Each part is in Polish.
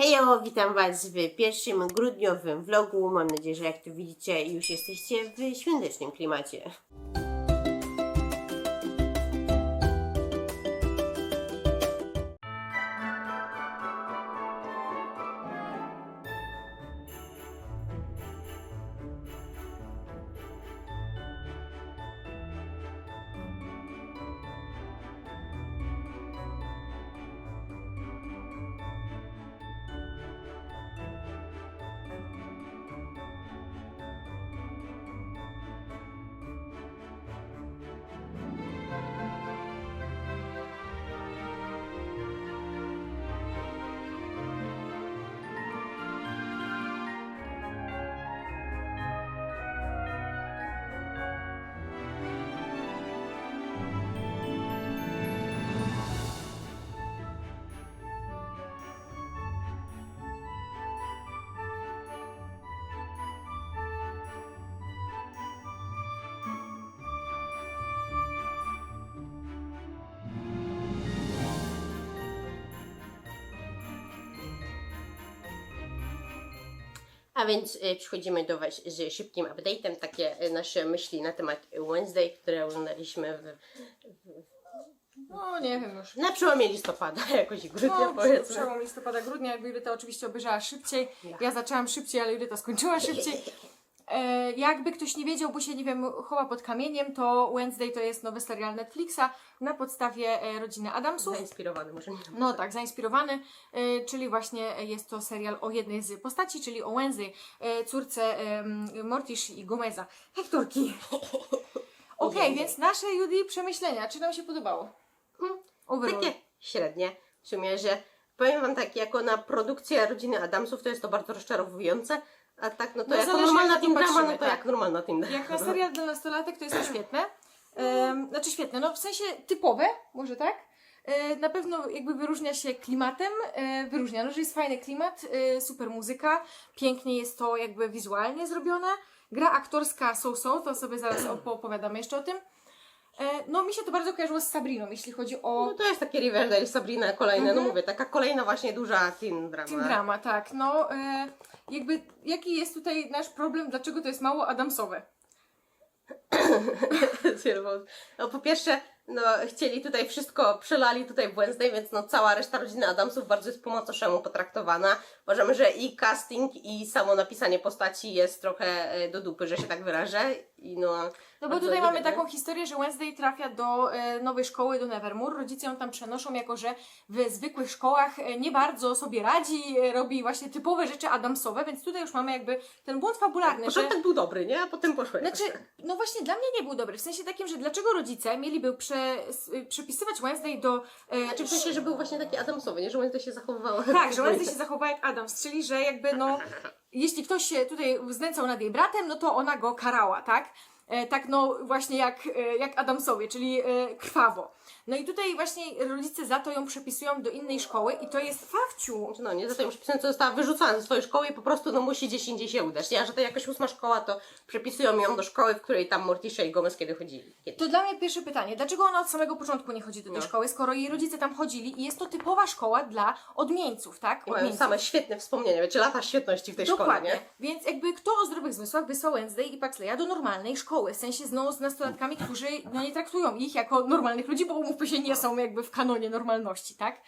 Hejo, witam Was w pierwszym grudniowym vlogu. Mam nadzieję, że jak tu widzicie, już jesteście w świątecznym klimacie. A więc e, przychodzimy do Was z szybkim update'em. Takie e, nasze myśli na temat Wednesday, które oglądaliśmy w, No nie wiem już. na przełomie listopada, jakoś grudnia No, powiedzmy. przełom listopada, grudnia, jakby Judyta oczywiście obejrzała szybciej. Ja. Zaczęłam szybciej, ale Judyta skończyła szybciej. E, jakby ktoś nie wiedział, bo się, nie wiem, chowa pod kamieniem, to Wednesday to jest nowy serial Netflixa na podstawie e, rodziny Adamsów. Zainspirowany może nie. No tak, zainspirowany, e, czyli właśnie jest to serial o jednej z postaci, czyli o Wednesday, córce Mortish i Gomeza. Hektorki. Okej, więc nasze Judy przemyślenia, czy nam się podobało? Overall. Takie średnie w sumie, że powiem Wam tak, jako na produkcję rodziny Adamsów to jest to bardzo rozczarowujące, a tak no to No, zależy, normalna jak na to patrzymy, no to tak. jak normalna drama. Jak na serial dla nastolatek to jest to świetne. Em, znaczy świetne, no w sensie typowe, może tak? E, na pewno jakby wyróżnia się klimatem, e, wyróżnia, no, że jest fajny klimat, e, super muzyka, pięknie jest to jakby wizualnie zrobione. Gra aktorska so-so, to sobie zaraz opowiadamy jeszcze o tym. E, no mi się to bardzo kojarzyło z Sabriną, jeśli chodzi o No to jest takie Riverdale, Sabrina kolejne, Mhm. no mówię, taka kolejna właśnie duża teen drama. Teen drama, tak. No, e, jakby jaki jest tutaj nasz problem, dlaczego to jest mało Adamsowe? No po pierwsze, no chcieli tutaj wszystko, przelali tutaj w Wednesday, więc no cała reszta rodziny Adamsów bardzo jest po macoszemu potraktowana. Uważamy, że i casting, i samo napisanie postaci jest trochę e, do dupy, że się tak wyrażę. I no, No bo tutaj mamy taką historię, że Wednesday trafia do e, nowej szkoły, do Nevermore. Rodzice ją tam przenoszą, jako że w zwykłych szkołach e, nie bardzo sobie radzi, e, robi właśnie typowe rzeczy Adamsowe, więc tutaj już mamy jakby ten błąd fabularny, że... Początek był dobry, nie? A potem poszło jakoś Znaczy, tak. no właśnie dla mnie nie był dobry, w sensie takim, że dlaczego rodzice mieliby prze, s- przypisywać Wednesday do... E, Znaczy w sensie, że był właśnie taki Adamsowy, nie? Że Wednesday się zachowywał. Tak, że Wednesday się zachowała jak Adams, czyli że jakby no, jeśli ktoś się tutaj znęcał nad jej bratem, no to ona go karała, tak? E, tak no właśnie jak, e, jak Adamsowie, czyli e, krwawo. No i tutaj właśnie rodzice za to ją przepisują do innej szkoły i to jest fawciu. No nie, za to już pisząc, została wyrzucona ze swojej szkoły i po prostu no musi gdzieś indziej się udać. Nie, a że to jakaś ósma szkoła, to przepisują ją do szkoły, w której tam Morticia i Gomez kiedy chodzili. Kiedyś. To dla mnie pierwsze pytanie, dlaczego ona od samego początku nie chodzi do tej No. szkoły, skoro jej rodzice tam chodzili i jest to typowa szkoła dla odmieńców, tak? I mają Odmieńców. same świetne wspomnienia, wiecie, lata świetności w tej Dokładnie. szkole, nie? Więc jakby kto o zdrowych zmysłach wysłał Wednesday i Paxleya do normalnej szkoły? W sensie znowu z nastolatkami, którzy no, nie traktują ich jako normalnych ludzi, bo umówmy się, nie są jakby w kanonie normalności, tak?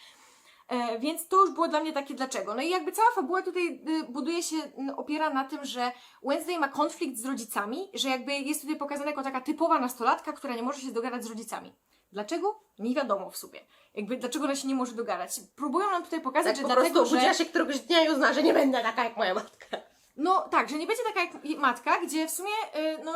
E, więc to już było dla mnie takie dlaczego. No i jakby cała fabuła tutaj y, buduje się, opiera na tym, że Wednesday ma konflikt z rodzicami, że jakby jest tutaj pokazana jako taka typowa nastolatka, która nie może się dogadać z rodzicami. Dlaczego? Nie wiadomo w sobie. Jakby dlaczego ona się nie może dogadać. Próbują nam tutaj pokazać, Tak że po dlatego, prostu że... się któregoś dnia i uzna, że nie będę taka jak moja matka. No tak, że nie będzie taka jak matka, gdzie w sumie, y, no,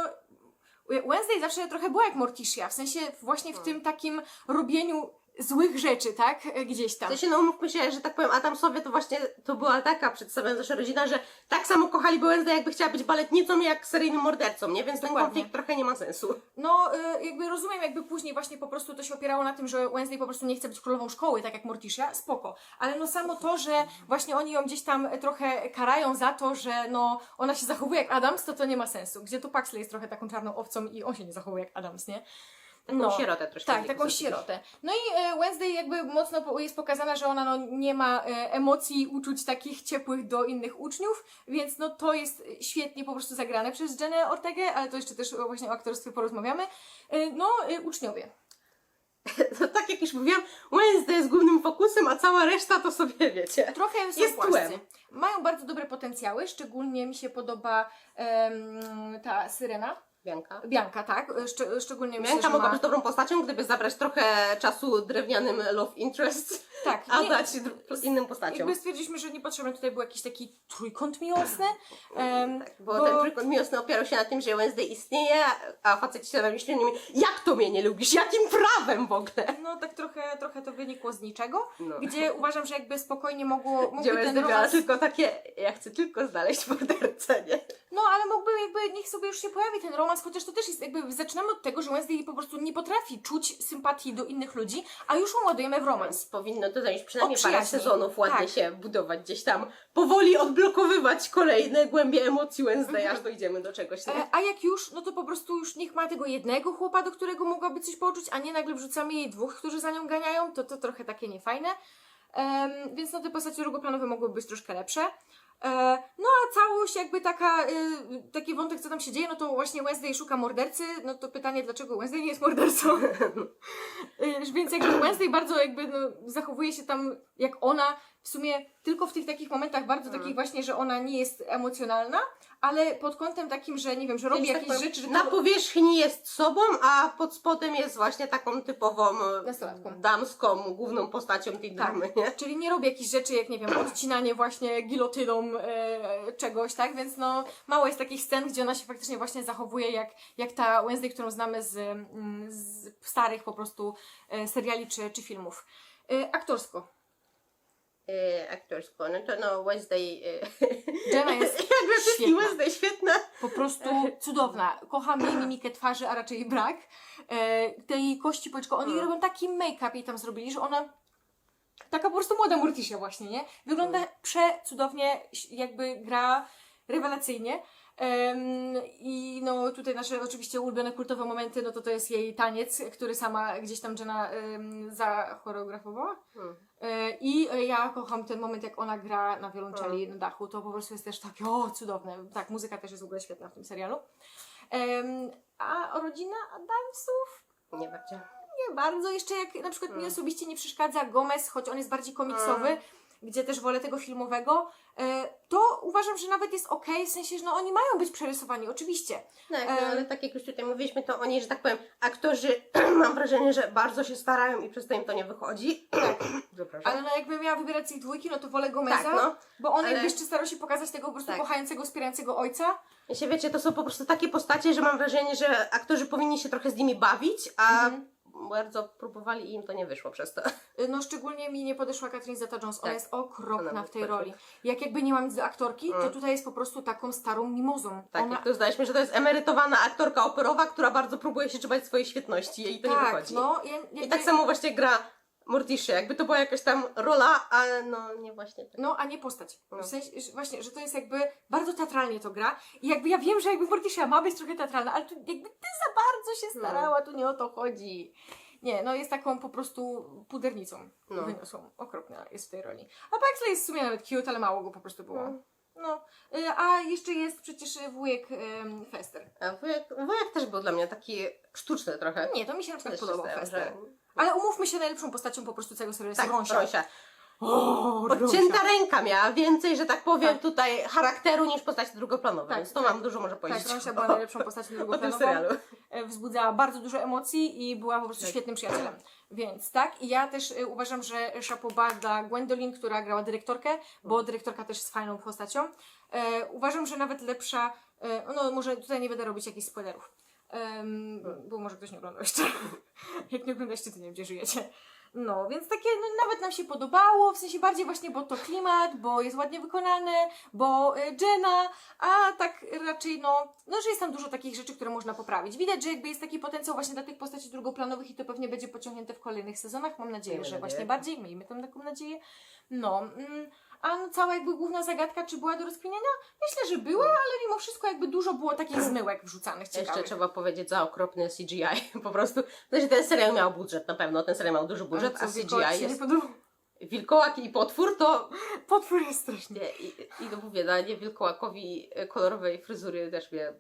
Wednesday zawsze trochę była jak Morticia, w sensie właśnie w tym takim robieniu złych rzeczy, tak? Y, Gdzieś W tam. sensie, no umówmy się, że tak powiem, Adamsowie to właśnie to była taka przedstawiona nasza rodzina, że tak samo kochali Wednesday, jakby chciała być baletnicą, jak seryjnym mordercą, nie? Więc ten Dokładnie. konflikt trochę nie ma sensu. No, y, jakby rozumiem, jakby później właśnie po prostu to się opierało na tym, że Wednesday po prostu nie chce być królową szkoły, tak jak Morticia, spoko. Ale no samo to, że właśnie oni ją gdzieś tam trochę karają za to, że no ona się zachowuje jak Adams, to to nie ma sensu. Gdzie tu Paxley jest trochę taką czarną owcą i on się nie zachowuje jak Adams, nie? Taką No, sierotę troszkę. Tak, taką sierotę. No i e, Wednesday jakby mocno jest pokazana, że ona no, nie ma e, emocji, uczuć takich ciepłych do innych uczniów, więc no to jest świetnie po prostu zagrane przez Jenę Ortegę, ale to jeszcze też właśnie o aktorstwie porozmawiamy. E, No, uczniowie. To tak jak już mówiłam, Wednesday jest głównym fokusem, a cała reszta to sobie wiecie. Trochę są Jest tłem. Mają bardzo dobre potencjały, szczególnie mi się podoba em, ta Syrena. Bianka. Bianka, tak? Szcze, szczególnie myślę, Bianka że mogła ma... być dobrą postacią, gdyby zabrać trochę czasu drewnianym love interest, Tak, a nie- dać innym postaciom. Jakby stwierdziliśmy, że niepotrzebny tutaj był jakiś taki trójkąt miłosny. em, Tak, bo, ten trójkąt miłosny opierał się na tym, że Wednesday istnieje, a faceci się nimi, jak to mnie nie lubisz, jakim prawem w ogóle? No tak trochę, trochę to wynikło z niczego, No. gdzie uważam, że jakby spokojnie mogło, mógłby Gdzie ten romans... tylko takie, ja chcę tylko znaleźć mordercę, nie? No ale mógłby jakby, niech sobie już się pojawi ten romans, chociaż to też jest jakby, zaczynamy od tego, że Wednesday po prostu nie potrafi czuć sympatii do innych ludzi, a już ją ładujemy w romans. Powinno to zająć przynajmniej parę sezonów, ładnie Tak. się budować gdzieś tam, powoli odblokowywać kolejne głębie emocji Wednesday, Mhm. aż dojdziemy do czegoś, nie? E, a jak już, no to po prostu już niech ma tego jednego chłopa, do którego mogłaby coś poczuć, a nie nagle wrzucamy jej dwóch, którzy za nią ganiają, to to trochę takie niefajne. Em, więc no te postacie drugoplanowe mogłyby być troszkę lepsze. E, no a całość jakby taka, y, taki wątek, co tam się dzieje, no to właśnie Wednesday szuka mordercy, no to pytanie, dlaczego Wednesday nie jest mordercą? Y, Więc jakby Wednesday bardzo jakby no, zachowuje się tam jak ona, w sumie tylko w tych takich momentach bardzo takich właśnie, że ona nie jest emocjonalna, ale pod kątem takim, że nie wiem, że robi tak jakieś powiem, rzeczy, że Na to... powierzchni jest sobą, a pod spodem jest właśnie taką typową e, Nastolatką. damską, główną postacią tej Tak. dramy, nie? Czyli nie robi jakichś rzeczy, jak nie wiem, odcinanie właśnie gilotyną e, czegoś, tak? Więc no mało jest takich scen, gdzie ona się faktycznie właśnie zachowuje jak, jak ta Wednesday, którą znamy z, mm, z starych po prostu e, seriali czy, czy filmów. E, aktorsko. E, aktorsko, no to no Wednesday... E, Jenna jest jak we wszystkich świetna. Wednesday, świetna. po prostu cudowna. Kocham jej mimikę twarzy, a raczej jej brak. E, tej kości policzko, oni jej robią taki make-up jej tam zrobili, że ona taka po prostu młoda Morticia właśnie, nie? Wygląda przecudownie, jakby gra rewelacyjnie. I no tutaj nasze oczywiście ulubione kultowe momenty, no to to jest jej taniec, który sama gdzieś tam Jenna um, zachoreografowała. Hmm. E, I ja kocham ten moment, jak ona gra na wiolonczeli na dachu. To po prostu jest też takie, o, cudowne. Tak, muzyka też jest w ogóle świetna w tym serialu. A rodzina Adamsów? Nie bardzo. Nie bardzo. Jeszcze jak na przykład Hmm. mi osobiście nie przeszkadza Gomez, choć on jest bardziej komiksowy, gdzie też wolę tego filmowego, e, to uważam, że nawet jest okej, w sensie, że no oni mają być przerysowani, oczywiście. Tak, no, ale tak jak już tutaj mówiliśmy, to oni, że tak powiem, aktorzy, mam wrażenie, że bardzo się starają i przez to im to nie wychodzi. Tak. Ale no jakbym miała wybierać z ich dwójki, no to wolę Gomeza, Tak, no. bo on ale- jakby jeszcze starał się pokazać tego po prostu Tak. kochającego, wspierającego ojca. Jeśli wiecie, to są po prostu takie postacie, że mam wrażenie, że aktorzy powinni się trochę z nimi bawić, a Mhm. Bardzo próbowali i im to nie wyszło przez to. No szczególnie mi nie podeszła Catherine Zeta-Jones, ona Tak. jest okropna Ona w tej roli. Jak jakby nie ma nic do aktorki, to Mm. tutaj jest po prostu taką starą mimozą. Tak, ona... jak to zdaliśmy, że to jest emerytowana aktorka operowa, która bardzo próbuje się trzymać swojej świetności, jej to nie tak, wychodzi. no. Ja, I jakby- tak samo właśnie gra Morticia, jakby to była jakaś tam rola, ale no nie właśnie tak. No, a nie postać. No. W sensie, że właśnie, że to jest jakby bardzo teatralnie to gra. I jakby ja wiem, że jakby Morticia ma być trochę teatralna, ale tu jakby ty za bardzo się No. starała, tu nie o to chodzi. Nie, no jest taką po prostu pudernicą No. wyniosłą. Okropna jest w tej roli. A Paxley jest w sumie nawet cute, ale mało go po prostu było. No. No, y, a jeszcze jest przecież wujek um, Fester. A wujek, wujek też był dla mnie taki sztuczny trochę. Nie, to mi się na przykład Też się podobał Fester. że- Ale umówmy się, najlepszą postacią po prostu całego serialu jest Tak, Rąsia. Rosia. O, Odcięta ręka miała więcej, że tak powiem, Tak. tutaj charakteru niż postaci drugoplanowe, Tak, więc to tak. mam dużo może powiedzieć Tak, Rąsia o, była najlepszą postacią o tym drugoplanową. serialu. e, wzbudzała bardzo dużo emocji i była po prostu Tak. świetnym przyjacielem. Więc tak, i ja też e, uważam, że Chapeau dla Gwendolyn, która grała dyrektorkę, bo dyrektorka też jest fajną postacią. E, uważam, że nawet lepsza, e, no może tutaj nie będę robić jakichś spoilerów. Em, bo może ktoś nie oglądał jeszcze. Jak nie oglądacie, to nie wiem, gdzie żyjecie. No, więc takie no, nawet nam się podobało, w sensie bardziej właśnie, bo to klimat, bo jest ładnie wykonane, bo e, Jenna, a tak raczej no, no, że jest tam dużo takich rzeczy, które można poprawić. Widać, że jakby jest taki potencjał właśnie dla tych postaci drugoplanowych i to pewnie będzie pociągnięte w kolejnych sezonach. Mam nadzieję, że właśnie bardziej, miejmy tam taką nadzieję. No, mm, A no cała jakby główna zagadka, czy była do rozkminienia? Myślę, że była, ale mimo wszystko jakby dużo było takich zmyłek wrzucanych Jeszcze ciekawych. trzeba powiedzieć za okropny CGI. Po prostu, znaczy ten serial miał budżet na pewno, ten serial miał duży budżet, a CGI nie jest? Wilkołak i potwór, to Potwór jest straszny. nie, i, i no mówię, danie wilkołakowi kolorowej fryzury też mnie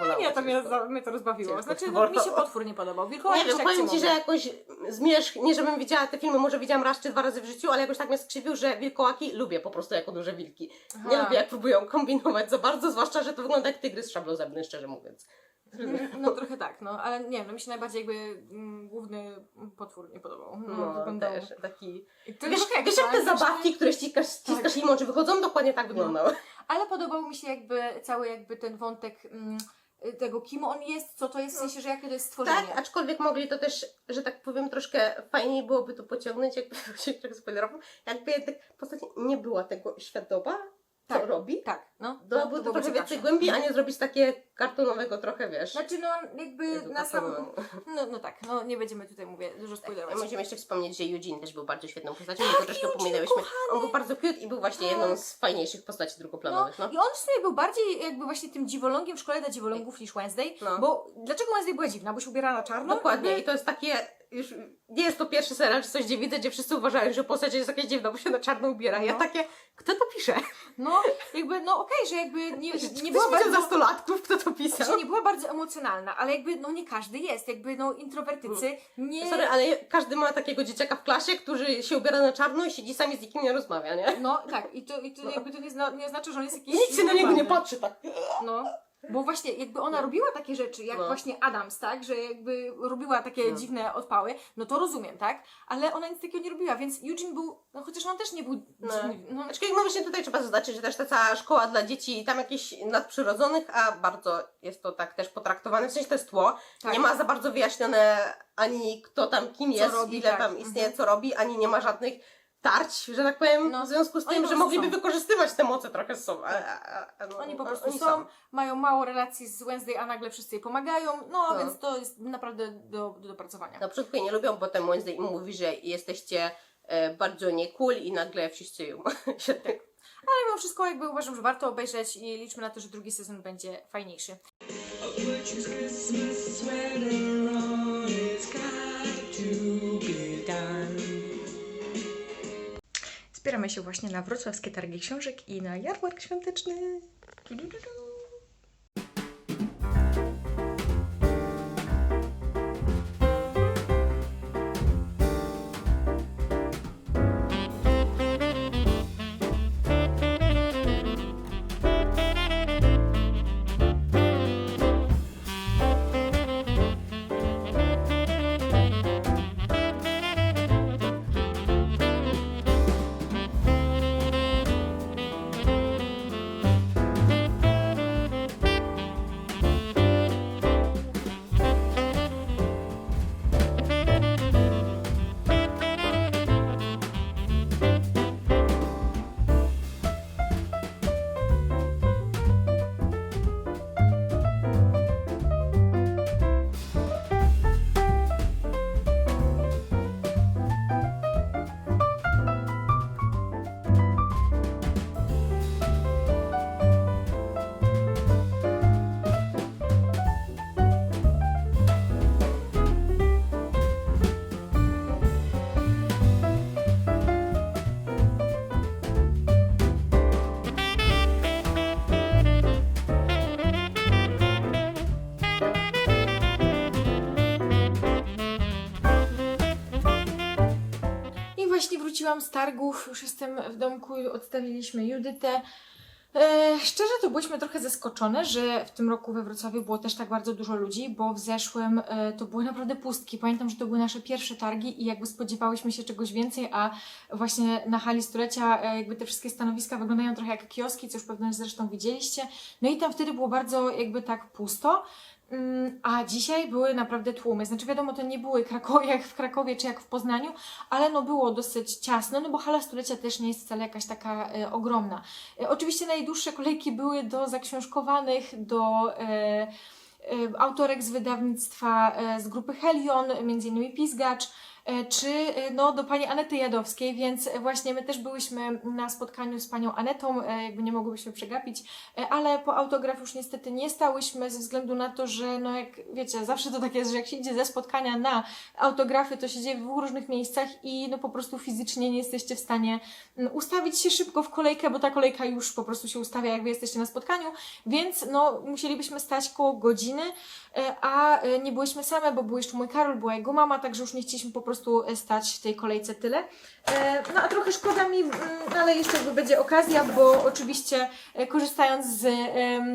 bolało. Nie, to mnie, ciężko. za- mnie to rozbawiło. Ciężko Znaczy, to no, mi się potwór nie podobał. Wilkołak Nie wiem, jeszcze powiem Ci, że jakoś zmierzch, nie żebym widziała te filmy, może widziałam raz czy dwa razy w życiu, ale jakoś tak mnie skrzywił, że wilkołaki lubię po prostu jako duże wilki. Nie lubię jak próbują kombinować za bardzo, zwłaszcza, że to wygląda jak tygrys szablozębny, szczerze mówiąc. No trochę tak, no ale nie wiem, no mi się najbardziej jakby mm, główny potwór nie podobał. No, No, wyglądał. też taki... I to Wiesz, trochę jak wiesz jak te fajnie, zabawki, które ściskasz, ściskasz im oczy wychodzą? Dokładnie tak wyglądały. Ale podobał mi się jakby cały jakby ten wątek mm, tego, kim on jest, co to jest, w sensie, że jakie to jest stworzenie. Tak, aczkolwiek mogli to też, że tak powiem, troszkę fajniej byłoby to pociągnąć, jakby się trochę spoilerowo, jakby jednak postać nie była tego świadoma, co Tak. robi. Tak, no. Byłoby to byłoby trochę ciekawsze. więcej głębi, a nie zrobić takie kartonowego trochę, wiesz. Znaczy no jakby na sam... edukacjonowego. No, no tak, no nie będziemy tutaj, mówię, dużo spoilerować. Musimy jeszcze wspomnieć, że Eugene też był bardzo świetną postacią, Tak, to troszkę pominęłyśmy. On był bardzo cute i był właśnie Tak. jedną z fajniejszych postaci drugoplanowych, no. I on w sumie był bardziej jakby właśnie tym dziwolągiem w szkole dla dziwolągów niż Wednesday, No. bo dlaczego Wednesday była dziwna? Bo się ubierała na czarno? Dokładnie, i to jest takie, już nie jest to pierwszy serial czy coś, gdzie widzę, gdzie wszyscy uważają, że postać jest jakaś dziwna, bo się na czarno ubiera. I Ja No. takie, kto to pisze? No, jakby, no okej, że jakby nie, nie Nie była bardzo... za stolatków, kto to pisał. Znaczy, nie była bardzo emocjonalna, ale jakby, no nie każdy jest, jakby, no introwertycy nie... Sorry, ale każdy ma takiego dzieciaka w klasie, który się ubiera na czarno i siedzi sami z nikim nie rozmawia, nie? No tak, i to, i to jakby to nie, zna, nie znaczy, że on jest I jakiś... nikt się na niego nie patrzy tak. No. Bo właśnie jakby ona robiła takie rzeczy, jak No. właśnie Adams, tak? Że jakby robiła takie No. dziwne odpały, no to rozumiem, tak? Ale ona nic takiego nie robiła, więc Eugene był, no chociaż on też nie był No. dziwny. No, Aczkolwiek no właśnie tutaj trzeba zaznaczyć, że też ta cała szkoła dla dzieci tam jakichś nadprzyrodzonych, a bardzo jest to tak też potraktowane, w sensie to jest tło. Tak. Nie ma za bardzo wyjaśnione ani kto tam kim Co jest, robi, ile tak. tam istnieje, Mhm. co robi, ani nie ma żadnych tarć, że tak powiem, No. w związku z tym, że mogliby są. wykorzystywać te moce trochę z sobą. A, a, a, no, Oni po no, prostu oni są, mają mało relacji z Wednesday, a nagle wszyscy jej pomagają, no, No. więc to jest naprawdę do, do dopracowania. Na początku jej nie lubią, potem Wednesday im mówi, że jesteście e, bardzo nie cool i nagle wszyscy ją się tak. Ale mimo wszystko jakby uważam, że warto obejrzeć i liczmy na to, że drugi sezon będzie fajniejszy. Się właśnie na wrocławskie targi książek i na jarmark świąteczny. Du, du, du, du. Wróciłam z targów, już jestem w domku, odstawiliśmy Judytę. E, szczerze to byliśmy trochę zaskoczone, że w tym roku we Wrocławiu było też tak bardzo dużo ludzi, bo w zeszłym e, to były naprawdę pustki. Pamiętam, że to były nasze pierwsze targi i jakby spodziewałyśmy się czegoś więcej, a właśnie na hali stulecia e, jakby te wszystkie stanowiska wyglądają trochę jak kioski, co już pewnie zresztą widzieliście. No i tam wtedy było bardzo jakby tak pusto. Mm, A dzisiaj były naprawdę tłumy. Znaczy, wiadomo, to nie były Krakowie, jak w Krakowie czy jak w Poznaniu, ale no było dosyć ciasno, no bo hala stulecia też nie jest wcale jakaś taka e, ogromna. E, oczywiście najdłuższe kolejki były do zaksiążkowanych, do e, e, autorek z wydawnictwa e, z grupy Helion, innymi Pizgacz. E, czy e, no, do pani Anety Jadowskiej, więc e, właśnie my też byłyśmy na spotkaniu z panią Anetą, jakby nie mogłybyśmy przegapić, ale po autograf już niestety nie stałyśmy ze względu na to, że no jak wiecie, zawsze to tak jest, że jak się idzie ze spotkania na autografy, to się dzieje w dwóch różnych miejscach i no po prostu fizycznie nie jesteście w stanie ustawić się szybko w kolejkę, bo ta kolejka już po prostu się ustawia, jak wy jesteście na spotkaniu, więc no musielibyśmy stać koło godziny, a nie byłyśmy same, bo był jeszcze mój Karol, była jego mama, także już nie chcieliśmy po prostu e, stać w tej kolejce tyle. E, No a trochę szkoda mi, mm, ale jeszcze jakby będzie okazja, bo oczywiście e, korzystając z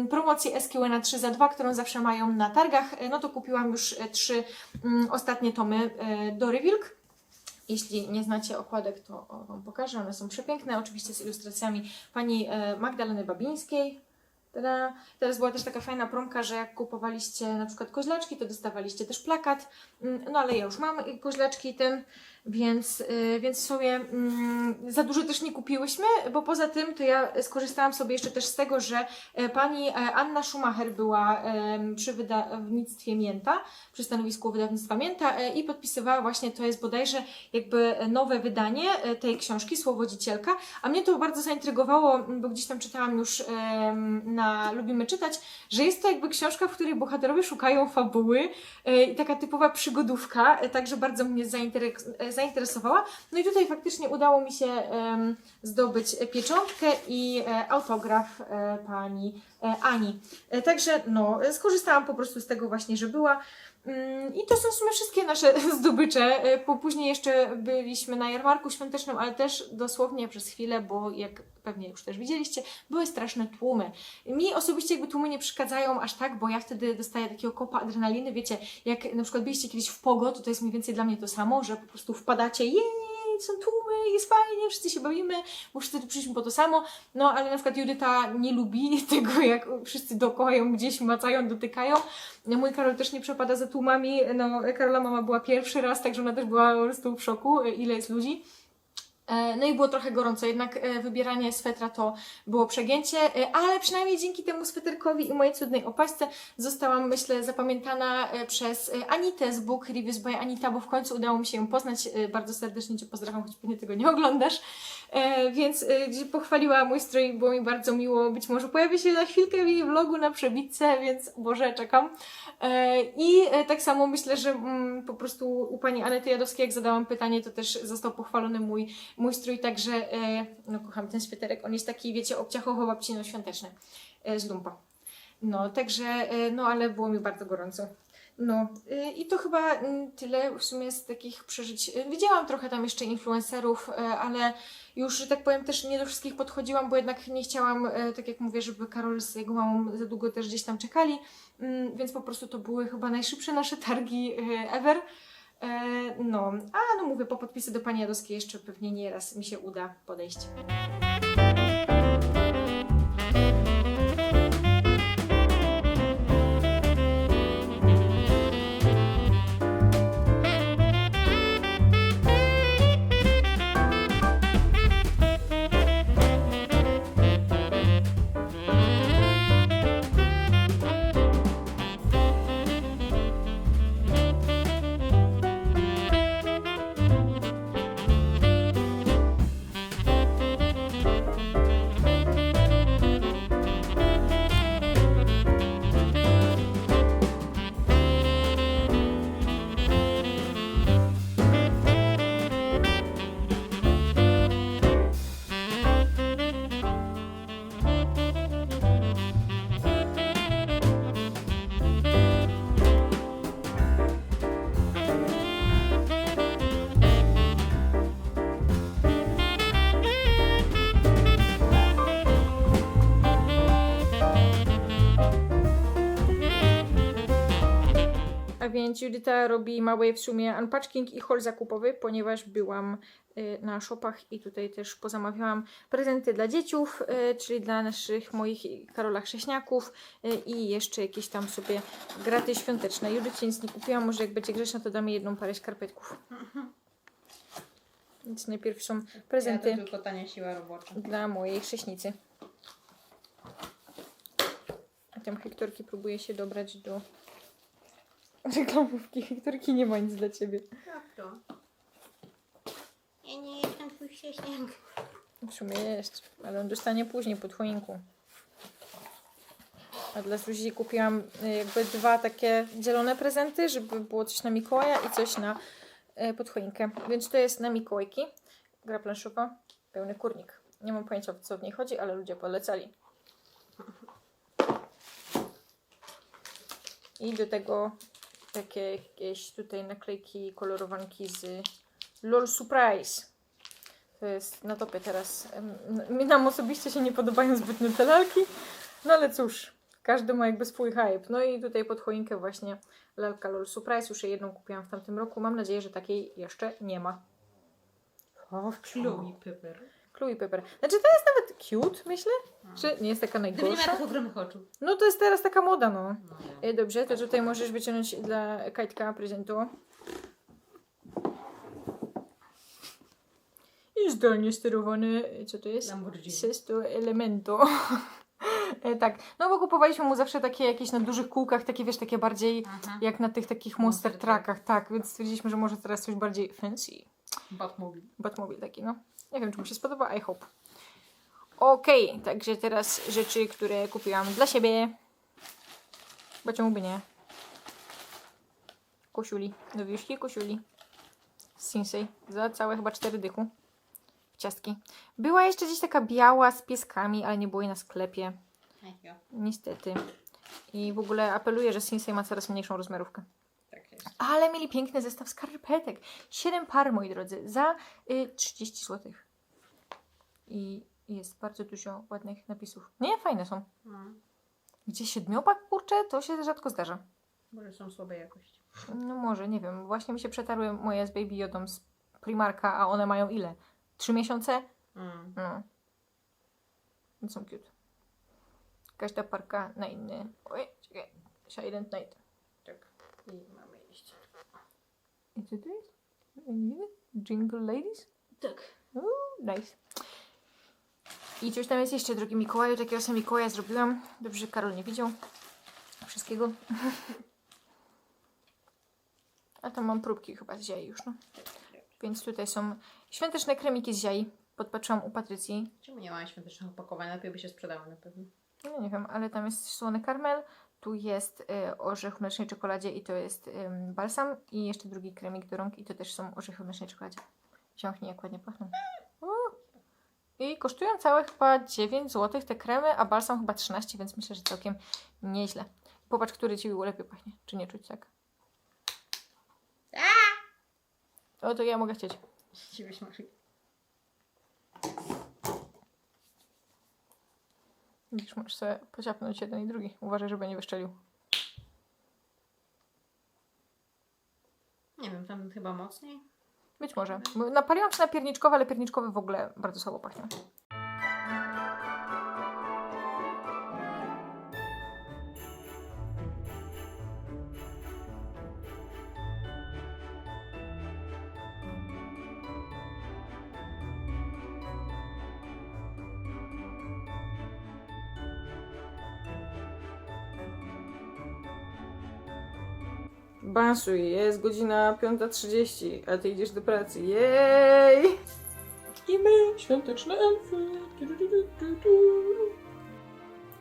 promocji SQN 3 za 2, którą zawsze mają na targach, no to kupiłam już trzy mm, ostatnie tomy Dory Wilk. Jeśli nie znacie okładek, to Wam pokażę. One są przepiękne, oczywiście z ilustracjami pani Magdaleny Babińskiej. Teraz była też taka fajna promka, że jak kupowaliście na przykład koźlaczki, to dostawaliście też plakat. Mm, No ale ja już mam koźlaczki ten, więc, y, więc sobie mm, za dużo też nie kupiłyśmy, bo poza tym to ja skorzystałam sobie jeszcze też z tego, że e, pani e, Anna Schumacher była przy wydawnictwie Mięta, przy stanowisku wydawnictwa Mięta e, i podpisywała właśnie, to jest bodajże jakby nowe wydanie tej książki, Słowodzicielka, a mnie to bardzo zaintrygowało, bo gdzieś tam czytałam już na Lubimy Czytać, że jest to jakby książka, w której bohaterowie szukają fabuły i taka typowa przygodówka, także bardzo mnie zainteres- e, zainteresowała. No i tutaj faktycznie udało mi się zdobyć pieczątkę i e, autograf e, pani e, Ani. Także no, skorzystałam po prostu z tego właśnie, że była. Mm, I to są w sumie wszystkie nasze zdobycze. Później jeszcze byliśmy na jarmarku świątecznym, ale też dosłownie przez chwilę, bo jak pewnie już też widzieliście, były straszne tłumy. Mi osobiście jakby tłumy nie przeszkadzają aż tak, bo ja wtedy dostaję takiego kopa adrenaliny. Wiecie, jak na przykład byliście kiedyś w Pogo, to to jest mniej więcej dla mnie to samo, że po prostu wpadacie, jej, są tłumy, jest fajnie, wszyscy się bawimy, bo wszyscy przyszliśmy po to samo. No, ale na przykład Judyta nie lubi tego, jak wszyscy dookoła ją gdzieś macają, dotykają. Mój Karol też nie przepada za tłumami. No, Karola mama była pierwszy raz, także ona też była po prostu w szoku, ile jest ludzi. E, No i było trochę gorąco, jednak e, wybieranie swetra to było przegięcie, e, ale przynajmniej dzięki temu sweterkowi i mojej cudnej opaśce zostałam, myślę, zapamiętana przez Anitę z Book Reviews by Anita, bo w końcu udało mi się ją poznać. Bardzo serdecznie Cię pozdrawiam, choć pewnie tego nie oglądasz. Więc pochwaliła mój strój, było mi bardzo miło. Być może pojawi się na chwilkę w jej vlogu na przebitce, więc Boże, czekam. I tak samo myślę, że mm, po prostu u pani Anety Jadowskiej, jak zadałam pytanie, to też został pochwalony mój, mój strój, także e, no kocham ten sweterek. On jest taki, wiecie, obciachowo babcino świąteczny e, z lumpa. No, także, e, no ale było mi bardzo gorąco. No i to chyba mm, tyle w sumie z takich przeżyć. Widziałam trochę tam jeszcze influencerów, ale już, że tak powiem, też nie do wszystkich podchodziłam, bo jednak nie chciałam, tak jak mówię, żeby Karol z jego mamą za długo też gdzieś tam czekali, Mm, więc po prostu to były chyba najszybsze nasze targi ever. E, No, a no mówię, po podpisy do pani Jadowskiej jeszcze pewnie nie raz mi się uda podejść. Więc Judyta robi mały w sumie unpacking i haul zakupowy, ponieważ byłam y, na shopach i tutaj też pozamawiałam prezenty dla dzieciów, y, czyli dla naszych moich Karola Chrześniaków y, i jeszcze jakieś tam sobie graty świąteczne. Judycie nic nie kupiłam, może jak będzie grzeczna to damy jedną parę skarpetków. Więc najpierw są prezenty Ja tylko tania siła robocza. dla mojej chrześnicy. A tam Hektorki próbuje się dobrać do reklamówki. Hektorki nie ma nic dla ciebie. Jak to? Ja nie jestem twój wcześniej. W sumie jest, ale on dostanie później pod choinku. A dla Zuzi kupiłam y, jakby dwa takie zielone prezenty, żeby było coś na Mikołaja i coś na y, pod choinkę. Więc to jest na Mikołajki. Gra planszowa, pełny kurnik. Nie mam pojęcia o co w niej chodzi, ale ludzie polecali. I do tego takie jakieś tutaj naklejki, kolorowanki z LOL Surprise. To jest na topie teraz. Mi nam osobiście się nie podobają zbytnio te lalki, no ale cóż, każdy ma jakby swój hype. No i tutaj pod choinkę właśnie lalka LOL Surprise. Już jedną kupiłam w tamtym roku. Mam nadzieję, że takiej jeszcze nie ma. O, Chloe Pepper. Chloe Pepper. Znaczy to jest nawet cute, myślę, że nie jest taka Gdyby nie miała najgorsza. ogromnych oczu. No to jest teraz taka moda, no. No, E, Dobrze, to tutaj możesz wyciągnąć dla Kajtka prezentu. I zdalnie sterowany, co to jest? Lamborghini. Sesto Elemento. E, tak, no bo kupowaliśmy mu zawsze takie jakieś na dużych kółkach, takie wiesz, takie bardziej Aha. jak na tych takich Monster Monster Truckach, tak, więc stwierdziliśmy, że może teraz coś bardziej fancy. Batmobile. Batmobile taki, no. Nie wiem, czy mu się spodoba, I hope. Okej, także teraz rzeczy, które kupiłam dla siebie. Bo czemu by nie? Koszuli. Nowiuszki koszuli. Sinsei. Za całe chyba cztery dychu. Ciastki. Była jeszcze gdzieś taka biała z pieskami, ale nie było jej na sklepie. Niestety. I w ogóle apeluję, że Sinsei ma coraz mniejszą rozmiarówkę. Ale mieli piękny zestaw skarpetek. 7 par, moi drodzy, za y, 30 zł. I jest bardzo dużo ładnych napisów. Nie, fajne są. No. Gdzie siedmiopak, kurczę, to się rzadko zdarza. Może są słabej jakości. No może, nie wiem. Właśnie mi się przetarły moje z Baby Jodą z Primarka, a one mają ile? Trzy miesiące? Mm. No. I są cute. Każda parka na inny... Oj, czekaj. Silent Night. Tak. I. I co to jest? Jingle Ladies? Tak. Uuu, nice. I coś tam jest jeszcze, drogi Mikołaju. Takiego sobie Mikołaja zrobiłam. Dobrze, że Karol nie widział wszystkiego. A tam mam próbki chyba z ziai już, no. Więc tutaj są świąteczne kremiki z ziai. Podpatrzyłam u Patrycji. Czemu nie ma świątecznych opakowań? Lepiej by się sprzedały na pewno. No nie wiem, ale tam jest słony karmel. Tu jest y, orzech w mlecznej czekoladzie i to jest balsam. I jeszcze drugi kremik do rąk i to też są orzechy w mlecznej czekoladzie. Ciągnie jak ładnie pachną. I kosztują całe chyba 9 zł te kremy, a balsam chyba 13, więc myślę, że całkiem nieźle. Popatrz, który ci lepiej pachnie. Czy nie czuć tak? O, to ja mogę chcieć. Ciebie smaży. Widzisz, możesz sobie pociapnąć jeden i drugi. Uważaj, żeby nie wyszczelił. Nie wiem, tam chyba mocniej. Być może. Bo Napaliłam się na pierniczkowe, ale pierniczkowe w ogóle bardzo słabo pachną. Bansuj, jest godzina 5.30, a ty idziesz do pracy. Jej! I my, świąteczne elfy.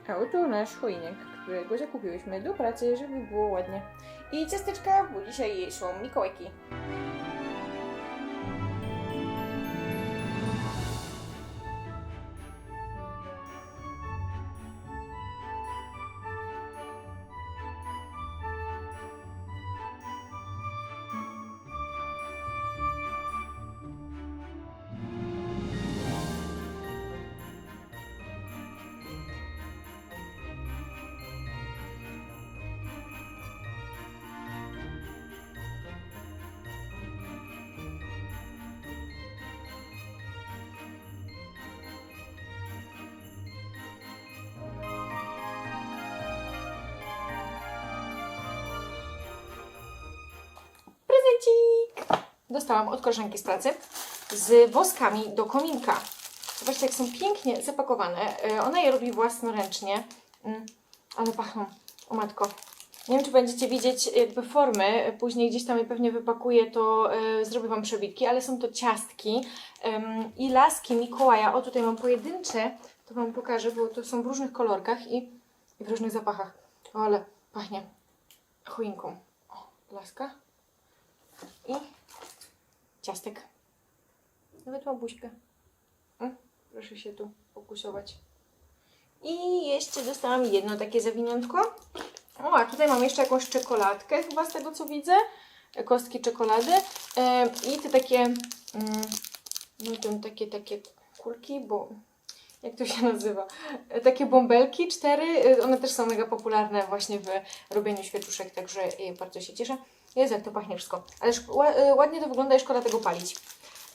A oto nasz choinek, którego zakupiłyśmy do pracy, żeby było ładnie. I ciasteczka, bo dzisiaj są Mikołajki. Dostałam od koleżanki z pracy z woskami do kominka. Zobaczcie, jak są pięknie zapakowane. E, Ona je robi własnoręcznie, Mm, ale pachną. O matko. Nie wiem, czy będziecie widzieć jakby formy, później gdzieś tam je pewnie wypakuję, to e, zrobię Wam przebitki, ale są to ciastki i laski Mikołaja. O, tutaj mam pojedyncze, to Wam pokażę, bo to są w różnych kolorkach i, i w różnych zapachach. O, ale pachnie choinką. O, laska i ciastek. Nawet ma buźkę. Mm, proszę się tu fokusować. I jeszcze dostałam jedno takie zawiniątko. O, a tutaj mam jeszcze jakąś czekoladkę, chyba z tego co widzę. Kostki czekolady. I te takie, mm, no to takie, takie kulki, bo jak to się nazywa? E, Takie bąbelki, cztery. E, One też są mega popularne właśnie w robieniu świeczuszek, także e, bardzo się cieszę. Jezu, jak to pachnie wszystko. Ale e, ładnie to wygląda i szkoda tego palić.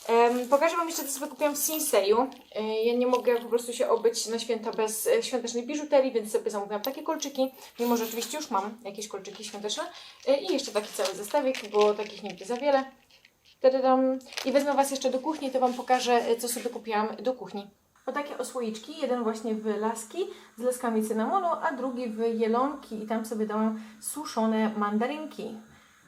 Em, pokażę Wam jeszcze, co sobie kupiłam w Sinseju. E, Ja nie mogę po prostu się obyć na święta bez e, świątecznej biżuterii, więc sobie zamówiłam takie kolczyki. Mimo, że oczywiście już mam jakieś kolczyki świąteczne. I jeszcze taki cały zestawik, bo takich nigdy za wiele. Tadadam. I wezmę Was jeszcze do kuchni, to Wam pokażę, co sobie kupiłam do kuchni. O takie osłoiczki, jeden właśnie w laski z laskami cynamonu, a drugi w jelonki i tam sobie dałam suszone mandarynki.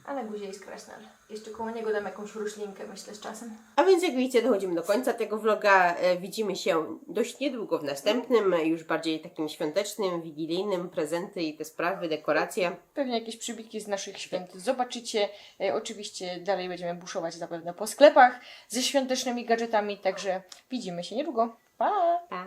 A na guzie jest krasnal. Jeszcze koło niego dam jakąś roślinkę, myślę, z czasem. A więc jak widzicie, dochodzimy do końca tego vloga. E, Widzimy się dość niedługo w następnym, e, już bardziej takim świątecznym, wigilijnym, prezenty i te sprawy, dekoracje. Pewnie jakieś przybitki z naszych świąt zobaczycie. E, oczywiście dalej będziemy buszować zapewne po sklepach ze świątecznymi gadżetami, także widzimy się niedługo. Pa! Pa!